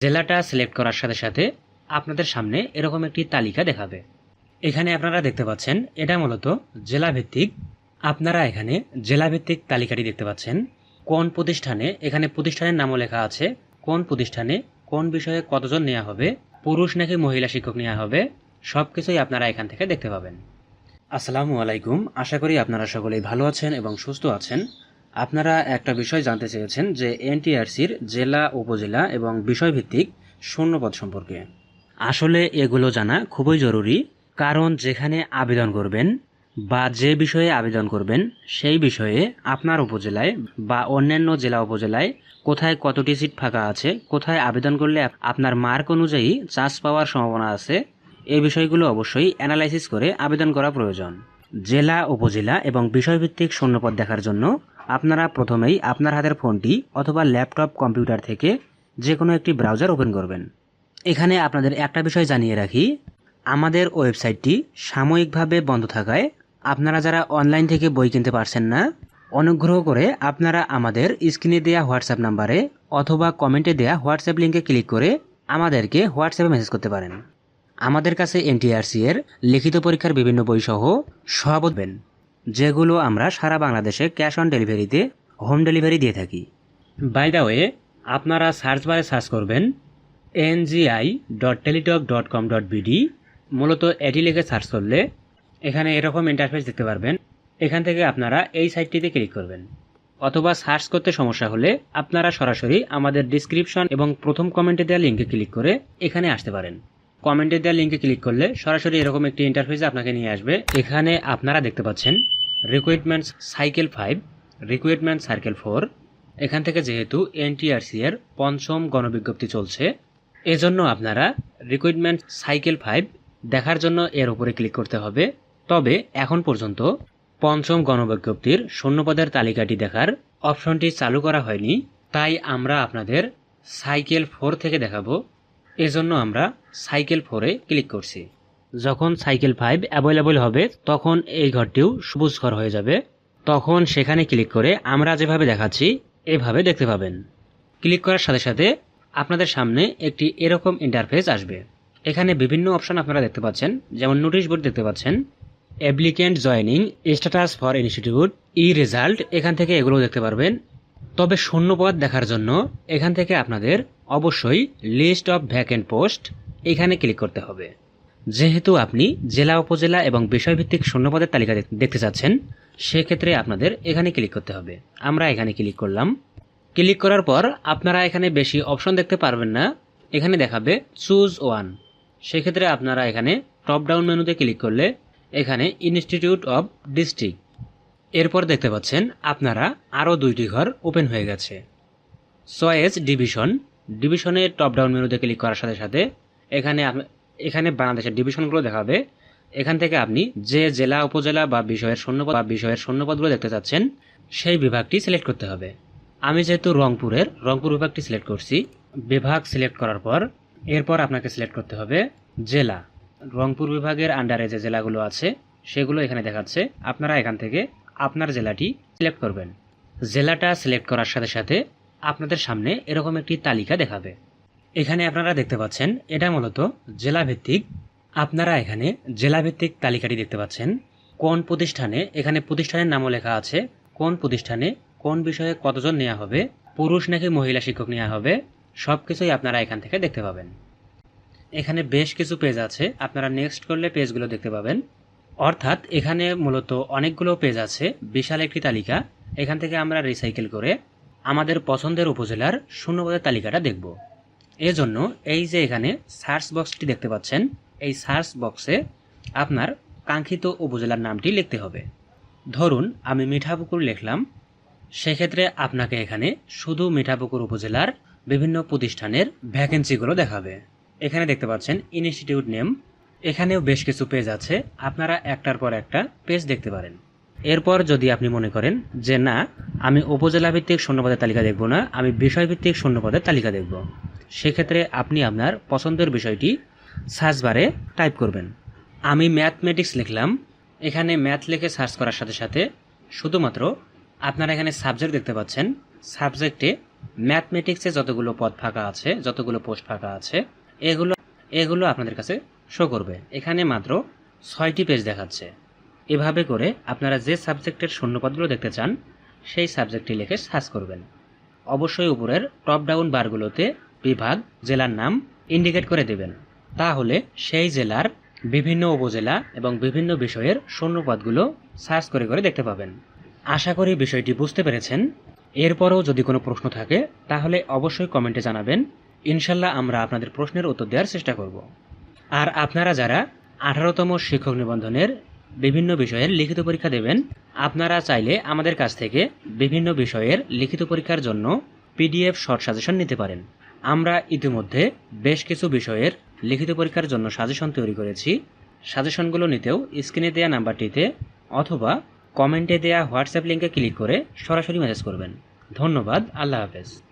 জেলাটা select করার সাথে সাথে আপনাদের সামনে এরকম একটি তালিকা দেখাবে। এখানে আপনারা দেখতে পাচ্ছেন, এটা মূলত জেলাভিত্তিক। আপনারা এখানে জেলাভিত্তিক তালিকাটি দেখতে পাচ্ছেন। কোন প্রতিষ্ঠানে, এখানে প্রতিষ্ঠানের নামও লেখা আছে। কোন প্রতিষ্ঠানে, কোন বিষয়ে কতজন নেওয়া হবে, পুরুষ নাকি মহিলা শিক্ষক নেওয়া হবে সব কিছুই আপনারা এখান থেকে দেখতে পাবেন। আসসালামু আলাইকুম। আশা করি আপনারা সকলেই ভালো আছেন এবং সুস্থ আছেন। আপনারা একটা বিষয় জানতে চেয়েছেন যে এনটিআরসির জেলা, উপজেলা এবং বিষয়ভিত্তিক শূন্যপদ সম্পর্কে। আসলে এগুলো জানা খুবই জরুরি, কারণ যেখানে আবেদন করবেন বা যে বিষয়ে আবেদন করবেন, সেই বিষয়ে আপনার উপজেলায় বা অন্যান্য জেলা উপজেলায় কোথায় কতটি সিট ফাঁকা আছে, কোথায় আবেদন করলে আপনার মার্ক অনুযায়ী চান্স পাওয়ার সম্ভাবনা আছে এই বিষয়গুলো অবশ্যই অ্যানালাইসিস করে আবেদন করা প্রয়োজন। জেলা, উপজেলা এবং বিষয়ভিত্তিক শূন্যপদ দেখার জন্য আপনারা প্রথমেই আপনার হাতের ফোনটি অথবা ল্যাপটপ, কম্পিউটার থেকে যে কোনো একটি ব্রাউজার ওপেন করবেন। এখানে আপনাদের একটা বিষয় জানিয়ে রাখি, আমাদের ওয়েবসাইটটি সাময়িকভাবে বন্ধ থাকায় আপনারা যারা অনলাইন থেকে বই কিনতে পারছেন না, অনুগ্রহ করে আপনারা আমাদের স্ক্রিনে দেওয়া হোয়াটসঅ্যাপ নাম্বারে অথবা কমেন্টে দেওয়া হোয়াটসঅ্যাপ লিঙ্কে ক্লিক করে আমাদেরকে হোয়াটসঅ্যাপে মেসেজ করতে পারেন। আমাদের কাছে এনটিআরসি এর লিখিত পরীক্ষার বিভিন্ন বই সহ সব দেবেন যেগুলো আমরা সারা বাংলাদেশে ক্যাশ অন ডেলিভারিতে, হোম ডেলিভারি দিয়ে থাকি। বাই দ্য ওয়ে আপনারা সার্চ বারে সার্চ করবেন NGI dot Teletalk dot com dot BD মূলত এটি লিখে সার্চ করলে এখানে এরকম ইন্টারফেস দেখতে পারবেন। এখান থেকে আপনারা এই সাইটটিতে ক্লিক করবেন। অথবা সার্চ করতে সমস্যা হলে আপনারা সরাসরি আমাদের ডিসক্রিপশন এবং প্রথম কমেন্টে দেওয়া লিঙ্কে ক্লিক করে এখানে আসতে পারেন। কমেন্টে দেওয়া লিঙ্কে ক্লিক করলে সরাসরি এরকম একটি ইন্টারফেস আপনাকে নিয়ে আসবে। এখানে আপনারা দেখতে পাচ্ছেন recruitment cycle five recruitment circle four এখান থেকে যেহেতু এনটিআরসি এর পঞ্চম গণবিজ্ঞপ্তি চলছে, এজন্য আপনারা রিকুইটমেন্ট সাইকেল ফাইভ দেখার জন্য এর উপরে ক্লিক করতে হবে। তবে এখন পর্যন্ত পঞ্চম গণবিজ্ঞপ্তির শূন্যপদের তালিকাটি দেখার অপশনটি চালু করা হয়নি। তাই আমরা আপনাদের সাইকেল ফোর থেকে দেখাবো। এজন্য আমরা সাইকেল ফোরে ক্লিক করছি। যখন সাইকেল ফাইভ অ্যাভেলেবল হবে, তখন এই ঘরটিও সবুজ ঘর হয়ে যাবে। তখন সেখানে ক্লিক করে আমরা যেভাবে দেখাচ্ছি, এভাবে দেখতে পাবেন। ক্লিক করার সাথে সাথে আপনাদের সামনে একটি এরকম ইন্টারফেস আসবে। এখানে বিভিন্ন অপশন আপনারা দেখতে পাচ্ছেন, যেমন নোটিশ বোর্ড দেখতে পাচ্ছেন applicant joining status for institute E result এখান থেকে এগুলো দেখতে পারবেন। তবে শূন্যপদ দেখার জন্য এখান থেকে আপনাদের অবশ্যই লিস্ট অফ ভ্যাকেন্ট পোস্ট এখানে ক্লিক করতে হবে। যেহেতু আপনি জেলা, উপজেলা এবং বিষয়ভিত্তিক শূন্যপদের তালিকা দেখ- দেখতে চাচ্ছেন, সেক্ষেত্রে আপনাদের এখানে ক্লিক করতে হবে। আমরা এখানে ক্লিক করলাম। ক্লিক করার পর আপনারা এখানে বেশি অপশন দেখতে পারবেন না। এখানে দেখাবে চুজ ওয়ান সেক্ষেত্রে আপনারা এখানে টপ ডাউন মেনুতে ক্লিক করলে এখানে ইনস্টিটিউট অফ ডিস্ট্রিক্ট এরপর দেখতে পাচ্ছেন, আপনারা আরও দুইটি ঘর ওপেন হয়ে গেছে। চয়েস ডিভিশন, ডিভিশনে টপ ডাউন মেনুতে ক্লিক করার সাথে সাথে এখানে এখানে বাংলাদেশের ডিভিশনগুলো দেখাবে। এখান থেকে আপনি যে জেলা, উপজেলা বা বিষয়ের শূন্যপদ বা বিষয়ের শূন্যপদগুলো দেখতে চাচ্ছেন, সেই বিভাগটি সিলেক্ট করতে হবে। আমি যেহেতু রংপুরের, রংপুর বিভাগটি সিলেক্ট করছি। বিভাগ সিলেক্ট করার পর এরপর আপনাকে সিলেক্ট করতে হবে জেলা। রংপুর বিভাগের আন্ডারে যে জেলাগুলো আছে, সেগুলো এখানে দেখাচ্ছে। আপনারা এখান থেকে আপনার জেলাটি সিলেক্ট করবেন। জেলাটা সিলেক্ট করার সাথে সাথে আপনাদের সামনে এরকম একটি তালিকা দেখাবে। এখানে আপনারা দেখতে পাচ্ছেন, এটা মূলত জেলাভিত্তিক। আপনারা এখানে জেলাভিত্তিক তালিকাটি দেখতে পাচ্ছেন। কোন প্রতিষ্ঠানে, এখানে প্রতিষ্ঠানের নামও লেখা আছে। কোন প্রতিষ্ঠানে, কোন বিষয়ে কতজন নেওয়া হবে, পুরুষ নাকি মহিলা শিক্ষক নেওয়া হবে সব কিছুই আপনারা এখান থেকে দেখতে পাবেন। এখানে বেশ কিছু পেজ আছে। আপনারা নেক্সট করলে পেজগুলো দেখতে পাবেন। অর্থাৎ এখানে মূলত অনেকগুলো পেজ আছে, বিশাল একটি তালিকা। এখান থেকে আমরা রিসাইকেল করে আমাদের পছন্দের উপজেলার শূন্যপদের তালিকাটা দেখব। এজন্য এই যে এখানে সার্চ বক্সটি দেখতে পাচ্ছেন, এই সার্চ বক্সে আপনার কাঙ্ক্ষিত উপজেলার নামটি লিখতে হবে। ধরুন, আমি মিঠাপুকুর লিখলাম। সেক্ষেত্রে আপনাকে এখানে শুধু মিঠাপুকুর উপজেলার বিভিন্ন প্রতিষ্ঠানের ভ্যাকেন্সিগুলো দেখাবে। এখানে দেখতে পাচ্ছেন ইনস্টিটিউট নেম এখানেও বেশ কিছু পেজ আছে। আপনারা একটার পর একটা পেজ দেখতে পারেন। এরপর যদি আপনি মনে করেন যে না, আমি উপজেলা ভিত্তিক শূন্যপদের তালিকা দেখব না, আমি বিষয়ভিত্তিক শূন্যপদের তালিকা দেখব। সেক্ষেত্রে আপনি আপনার পছন্দের বিষয়টি সার্চ বারে টাইপ করবেন। আমি ম্যাথমেটিক্স লিখলাম। এখানে ম্যাথ লিখে সার্চ করার সাথে সাথে শুধুমাত্র আপনারা এখানে সাবজেক্ট দেখতে পাচ্ছেন। সাবজেক্টে ম্যাথমেটিক্সে যতগুলো পদ ফাঁকা আছে, যতগুলো পোস্ট ফাঁকা আছে, এগুলো এগুলো আপনাদের কাছে শো করবে। এখানে মাত্র ছয়টি পেজ দেখাচ্ছে। এভাবে করে আপনারা যে সাবজেক্টের শূন্যপদগুলো দেখতে চান, সেই সাবজেক্টটি লিখে সার্চ করবেন। অবশ্যই উপরের টপ ডাউন বারগুলোতে বিভাগ, জেলার নাম ইন্ডিকেট করে দেবেন। তাহলে সেই জেলার বিভিন্ন উপজেলা এবং বিভিন্ন বিষয়ের শূন্যপদগুলো সার্চ করে করে দেখতে পাবেন। আশা করি বিষয়টি বুঝতে পেরেছেন। এরপরও যদি কোনো প্রশ্ন থাকে, তাহলে অবশ্যই কমেন্টে জানাবেন। ইনশাল্লাহ আমরা আপনাদের প্রশ্নের উত্তর দেওয়ার চেষ্টা করব। আর আপনারা যারা আঠারোতম শিক্ষক নিবন্ধনের বিভিন্ন বিষয়ের লিখিত পরীক্ষা দেবেন, আপনারা চাইলে আমাদের কাছ থেকে বিভিন্ন বিষয়ের লিখিত পরীক্ষার জন্য পিডিএফ শর্ট সাজেশন নিতে পারেন। আমরা ইতিমধ্যে বেশ কিছু বিষয়ের লিখিত পরীক্ষার জন্য সাজেশন তৈরি করেছি। সাজেশনগুলো নিতেও স্ক্রিনে দেওয়া নাম্বারটিতে অথবা কমেন্টে দেওয়া হোয়াটসঅ্যাপ লিঙ্কে ক্লিক করে সরাসরি মেসেজ করবেন। ধন্যবাদ, আল্লাহ হাফেজ।